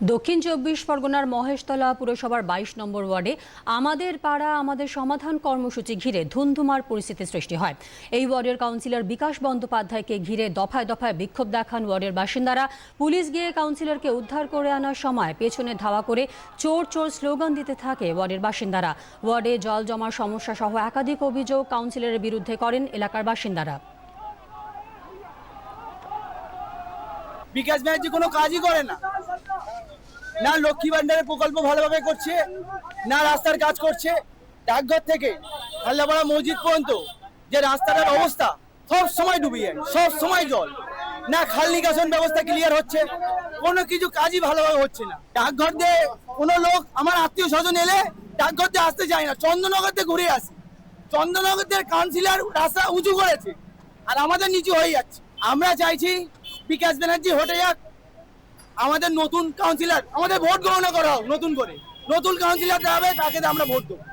দক্ষিণ চব্বিশ পরগনার মহেশতলা পুরসভার বাইশ নম্বর ওয়ার্ডে আমাদের পাড়া, আমাদের সমাধান কর্মসূচি ঘিরে ধুন্ধুমার পরিস্থিতি সৃষ্টি হয়। এই ওয়ার্ডের কাউন্সিলর বিকাশ বন্দ্যোপাধ্যায়কে ঘিরে দফায় দফায় বিক্ষোভ দেখান ওয়ার্ডের বাসিন্দারা। পুলিশ গিয়ে কাউন্সিলরকে উদ্ধার করে আনার সময় পেছনে ধাওয়া করে চোর চোর স্লোগান দিতে থাকে ওয়ার্ডের বাসিন্দারা। ওয়ার্ডে জল জমার সমস্যা সহ একাধিক অভিযোগ কাউন্সিলরের বিরুদ্ধে করেন এলাকার বাসিন্দারা। বিকাশ ব্যানার্জি কোনো কাজই করে না। না লক্ষ্মী ভান্ডারের প্রকল্প ভালোভাবে করছে, না রাস্তার কাজ করছে। ডাকঘর থেকে হাল্লাপাড়া মসজিদ পর্যন্ত যে রাস্তাটার অবস্থা, সব সময় ডুবে যায়, সব সময় জল। না খাল নিকাশন ব্যবস্থা ক্লিয়ার হচ্ছে, কোনো কিছু কাজই ভালোভাবে হচ্ছে না। ডাকঘর দিয়ে কোনো লোক, আমার আত্মীয় স্বজন এলে ডাকঘর দিয়ে আসতে চায় না, চন্দ্রনগর দিয়ে ঘুরে আসে। চন্দ্রনগর দিয়ে কাউন্সিলর রাস্তা উঁচু করেছে, আর আমাদের নিচু হয়ে যাচ্ছে। আমরা চাইছি বিকাশ ব্যানার্জি, হটে যাক আমাদের নতুন কাউন্সিলর আমাদের ভোট গণনা করা হোক নতুন করে। নতুন কাউন্সিলর হবে তাকে আমরা ভোট দেবো।